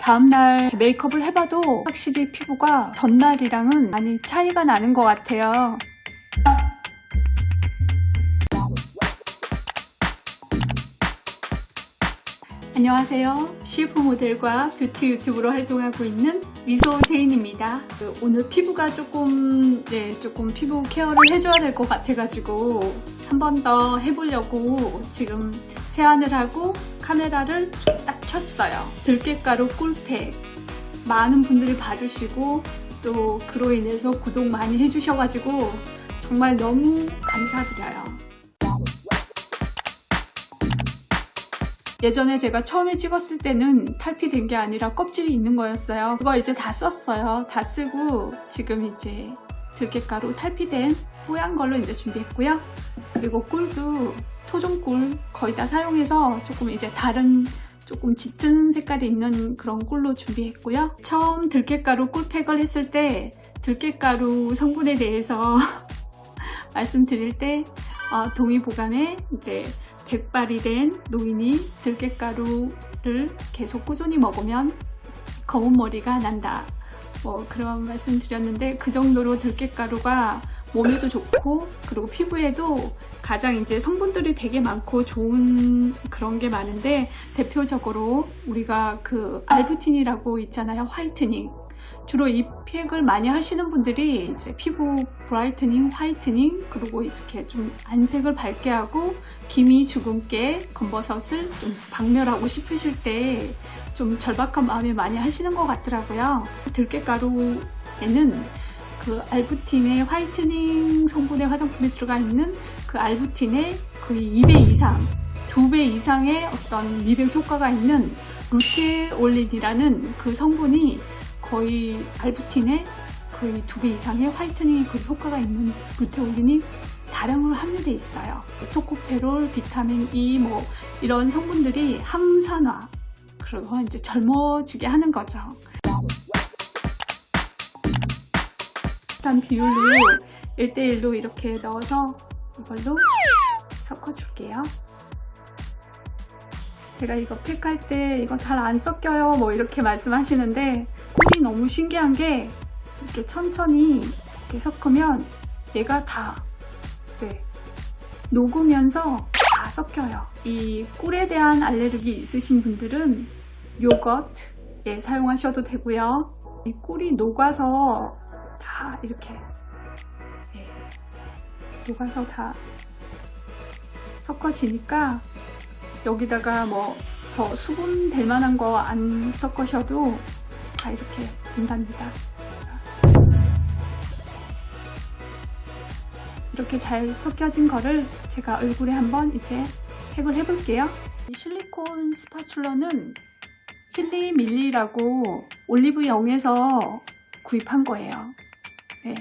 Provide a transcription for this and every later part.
다음날 메이크업을 해봐도 확실히 피부가 전날이랑은 많이 차이가 나는 것 같아요. 안녕하세요. CF 모델과 뷰티 유튜브로 활동하고 있는 미소 제인입니다. 그 오늘 피부가 조금, 네, 조금 피부 케어를 해줘야 될 것 같아가지고 한 번 더 해보려고 지금 세안을 하고 카메라를 딱 켰어요. 들깨가루 꿀팩. 많은 분들이 봐주시고 또 그로 인해서 구독 많이 해주셔가지고 정말 너무 감사드려요. 예전에 제가 처음에 찍었을 때는 탈피된 게 아니라 껍질이 있는 거였어요. 그거 이제 다 썼어요. 다 쓰고 지금 이제 들깨가루 탈피된 뽀얀 걸로 이제 준비했고요. 그리고 꿀도 토종꿀 거의 다 사용해서 조금 이제 다른 조금 짙은 색깔이 있는 그런 꿀로 준비했고요. 처음 들깨가루 꿀팩을 했을 때 들깨가루 성분에 대해서 말씀드릴 때 어, 동의보감에 이제 백발이 된 노인이 들깨가루를 계속 꾸준히 먹으면 검은 머리가 난다. 뭐 그런 말씀 드렸는데 그 정도로 들깨가루가 몸에도 좋고 그리고 피부에도 가장 이제 성분들이 되게 많고 좋은 그런 게 많은데 대표적으로 우리가 그 알부틴이라고 있잖아요 화이트닝 주로 이 팩을 많이 하시는 분들이 이제 피부 브라이트닝, 화이트닝 그리고 이렇게 좀 안색을 밝게 하고 기미 주근깨, 검버섯을 좀 박멸하고 싶으실 때 좀 절박한 마음에 많이 하시는 것 같더라고요. 들깨가루에는 그 알부틴의 화이트닝 성분의 화장품에 들어가 있는 그 알부틴의 거의 2배 이상, 2배 이상의 어떤 미백 효과가 있는 루테올린이라는 그 성분이 거의 알부틴의 거의 2배 이상의 화이트닝의 그 효과가 있는 루테올린이 다량으로 함유되어 있어요. 토코페롤, 비타민 E 뭐 이런 성분들이 항산화 그리고 이제 젊어지게 하는 거죠. 비슷한 비율로 1대1로 이렇게 넣어서 이걸로 섞어줄게요. 제가 이거 팩할 때 이거 잘안 섞여요 뭐 이렇게 말씀하시는데 꿀이 너무 신기한 게 이렇게 천천히 이렇게 섞으면 얘가 다 네, 녹으면서 다 섞여요. 이 꿀에 대한 알레르기 있으신 분들은 요거트에 사용하셔도 되고요. 이 꿀이 녹아서 다 이렇게 네, 녹아서 다 섞어지니까 여기다가 뭐 더 수분 될 만한 거 안 섞으셔도 다 이렇게 된답니다. 이렇게 잘 섞여진 거를 제가 얼굴에 한번 이제 팩을 해볼게요. 이 실리콘 스파츌러는 필리 밀리라고 올리브영에서 구입한 거예요. 네.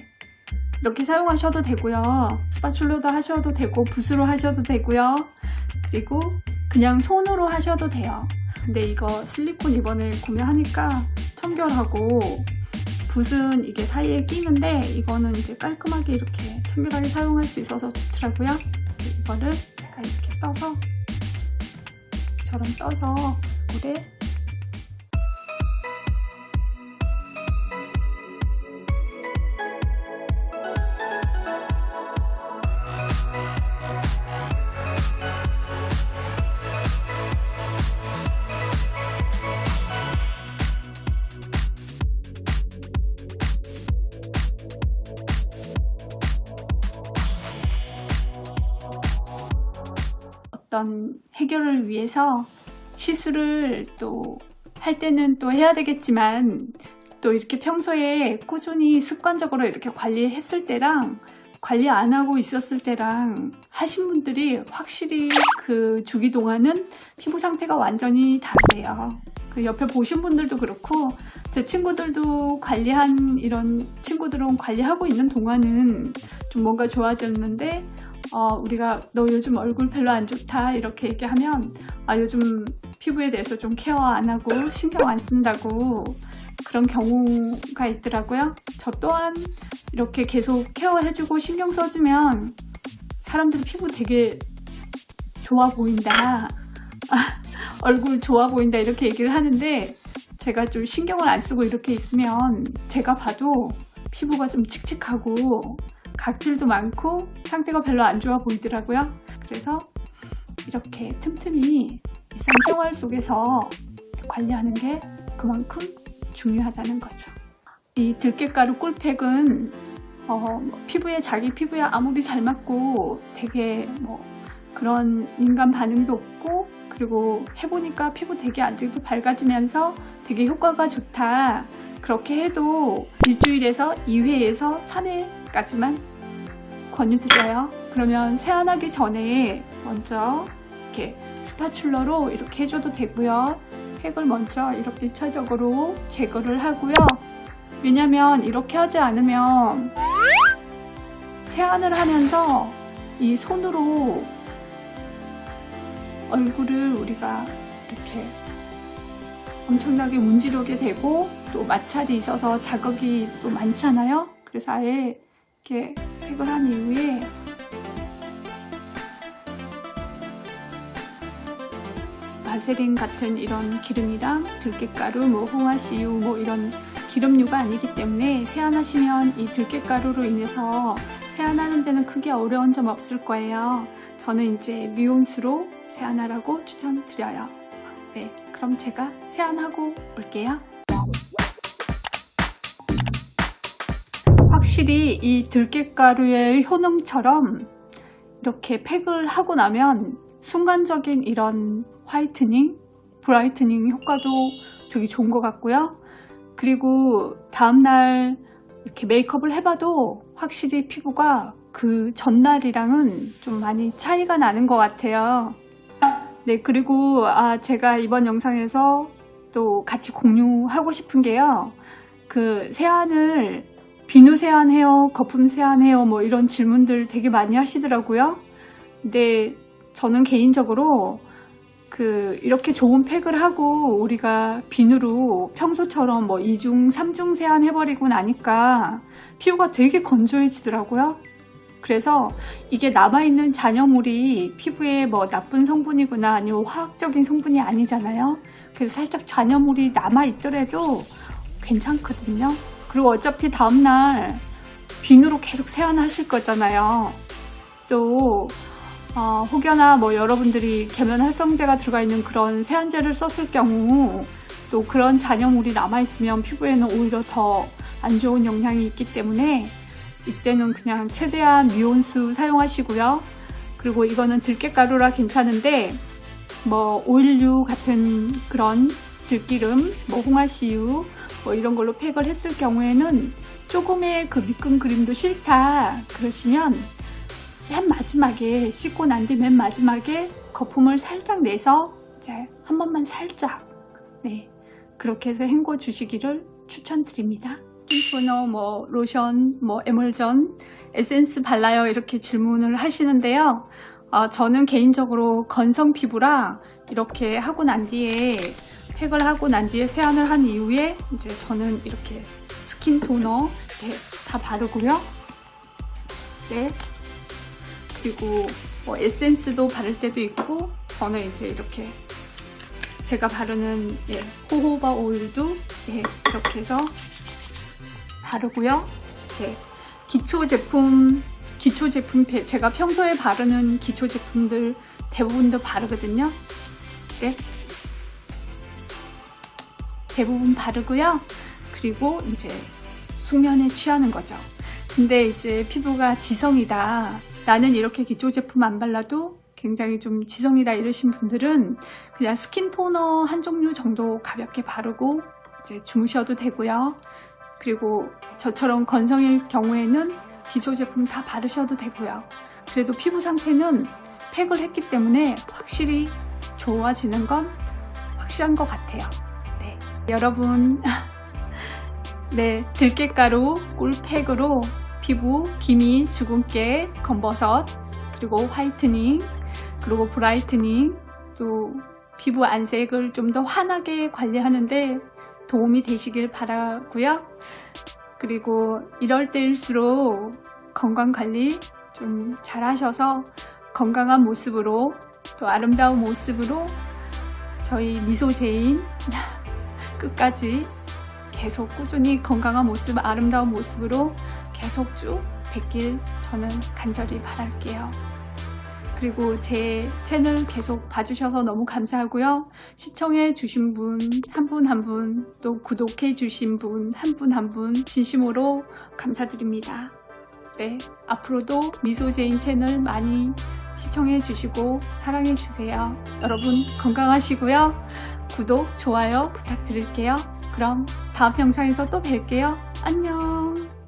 이렇게 사용하셔도 되고요. 스파츌러도 하셔도 되고 붓으로 하셔도 되고요. 그리고 그냥 손으로 하셔도 돼요. 근데 이거 실리콘 이번에 구매하니까 청결하고 붓은 이게 사이에 끼는데 이거는 이제 깔끔하게 이렇게 청결하게 사용할 수 있어서 좋더라고요. 이거를 제가 이렇게 떠서 저런 떠서 물에 어떤 해결을 위해서 시술을 또 할 때는 또 해야 되겠지만 또 이렇게 평소에 꾸준히 습관적으로 이렇게 관리했을 때랑 관리 안 하고 있었을 때랑 하신 분들이 확실히 그 주기 동안은 피부 상태가 완전히 다르대요. 그 옆에 보신 분들도 그렇고 제 친구들도 관리한 이런 친구들은 관리하고 있는 동안은 좀 뭔가 좋아졌는데 어, 우리가 너 요즘 얼굴 별로 안 좋다 이렇게 얘기하면 아 요즘 피부에 대해서 좀 케어 안 하고 신경 안 쓴다고 그런 경우가 있더라고요. 저 또한 이렇게 계속 케어해주고 신경 써주면 사람들 피부 되게 좋아 보인다. 얼굴 좋아 보인다 이렇게 얘기를 하는데 제가 좀 신경을 안 쓰고 이렇게 있으면 제가 봐도 피부가 좀 칙칙하고 각질도 많고 상태가 별로 안 좋아 보이더라고요. 그래서 이렇게 틈틈이 일상생활 속에서 관리하는 게 그만큼 중요하다는 거죠. 이 들깨가루 꿀팩은 어, 뭐 피부에 자기 피부에 아무리 잘 맞고 되게 뭐 그런 민감 반응도 없고 그리고 해보니까 피부 되게 아직도 밝아지면서 되게 효과가 좋다. 그렇게 해도 일주일에서 2회에서 3회까지만 권유드려요. 그러면 세안하기 전에 먼저 이렇게 스파츌러로 이렇게 해줘도 되고요. 팩을 먼저 이렇게 1차적으로 제거를 하고요. 왜냐면 이렇게 하지 않으면 세안을 하면서 이 손으로 얼굴을 우리가 이렇게 엄청나게 문지르게 되고 또 마찰이 있어서 자극이 또 많잖아요. 그래서 아예 이렇게 팩을 한 이후에 바세린 같은 이런 기름이랑 들깨가루, 뭐 홍화씨유 뭐 이런 기름류가 아니기 때문에 세안하시면 이 들깨가루로 인해서 세안하는 데는 크게 어려운 점 없을 거예요. 저는 이제 미온수로 세안하라고 추천드려요. 네, 그럼 제가 세안하고 올게요. 확실히 이 들깨가루의 효능처럼 이렇게 팩을 하고 나면 순간적인 이런 화이트닝, 브라이트닝 효과도 되게 좋은 것 같고요. 그리고 다음날 이렇게 메이크업을 해봐도 확실히 피부가 그 전날이랑은 좀 많이 차이가 나는 것 같아요. 네, 그리고 아, 제가 이번 영상에서 또 같이 공유하고 싶은 게요. 그 세안을 비누 세안해요, 거품 세안해요, 뭐 이런 질문들 되게 많이 하시더라고요. 근데 저는 개인적으로 그 이렇게 좋은 팩을 하고 우리가 비누로 평소처럼 뭐 2중, 3중 세안 해버리고 나니까 피부가 되게 건조해지더라고요. 그래서 이게 남아있는 잔여물이 피부에 뭐 나쁜 성분이거나 아니면 화학적인 성분이 아니잖아요. 그래서 살짝 잔여물이 남아있더라도 괜찮거든요. 그리고 어차피 다음날 비누로 계속 세안하실 거잖아요. 또 어, 혹여나 뭐 여러분들이 계면 활성제가 들어가 있는 그런 세안제를 썼을 경우 또 그런 잔여물이 남아있으면 피부에는 오히려 더 안 좋은 영향이 있기 때문에 이때는 그냥 최대한 미온수 사용하시고요. 그리고 이거는 들깨가루라 괜찮은데 뭐 오일류 같은 그런 들기름, 뭐 홍화씨유 뭐 이런 걸로 팩을 했을 경우에는 조금의 그 미끈 그림도 싫다 그러시면 맨 마지막에 씻고 난 뒤 맨 마지막에 거품을 살짝 내서 이제 한 번만 살짝 네 그렇게 해서 헹궈 주시기를 추천드립니다. 스킨토너, 뭐 로션, 뭐 에멀전, 에센스 발라요 이렇게 질문을 하시는데요. 어, 저는 개인적으로 건성 피부라 이렇게 하고 난 뒤에 팩을 하고 난 뒤에 세안을 한 이후에 이제 저는 이렇게 스킨 토너 이렇게 다 바르고요. 네. 그리고 뭐 에센스도 바를 때도 있고 저는 이제 이렇게 제가 바르는 예, 호호바 오일도 예, 이렇게 해서 바르고요. 네. 기초 제품, 기초 제품, 제가 평소에 바르는 기초 제품들 대부분 도 바르거든요. 네. 대부분 바르고요. 그리고 이제 숙면에 취하는 거죠. 근데 이제 피부가 지성이다. 나는 이렇게 기초 제품 안 발라도 굉장히 좀 지성이다 이러신 분들은 그냥 스킨 토너 한 종류 정도 가볍게 바르고 이제 주무셔도 되고요. 그리고 저처럼 건성일 경우에는 기초 제품 다 바르셔도 되고요. 그래도 피부 상태는 팩을 했기 때문에 확실히 좋아지는 건 확실한 것 같아요. 네. 여러분, 네, 들깨가루 꿀팩으로 피부, 기미, 주근깨, 검버섯, 그리고 화이트닝, 그리고 브라이트닝, 또 피부 안색을 좀 더 환하게 관리하는데 도움이 되시길 바라고요. 그리고 이럴 때일수록 건강 관리 좀 잘하셔서 건강한 모습으로 또 아름다운 모습으로 저희 미소제인 끝까지 계속 꾸준히 건강한 모습, 아름다운 모습으로 계속 쭉 뵙길 저는 간절히 바랄게요. 그리고 제 채널 계속 봐주셔서 너무 감사하고요. 시청해 주신 분 한 분 한 분, 또 구독해 주신 분 한 분 한 분 진심으로 감사드립니다. 네, 앞으로도 미소제인 채널 많이 시청해 주시고 사랑해 주세요. 여러분 건강하시고요. 구독, 좋아요 부탁드릴게요. 그럼 다음 영상에서 또 뵐게요. 안녕.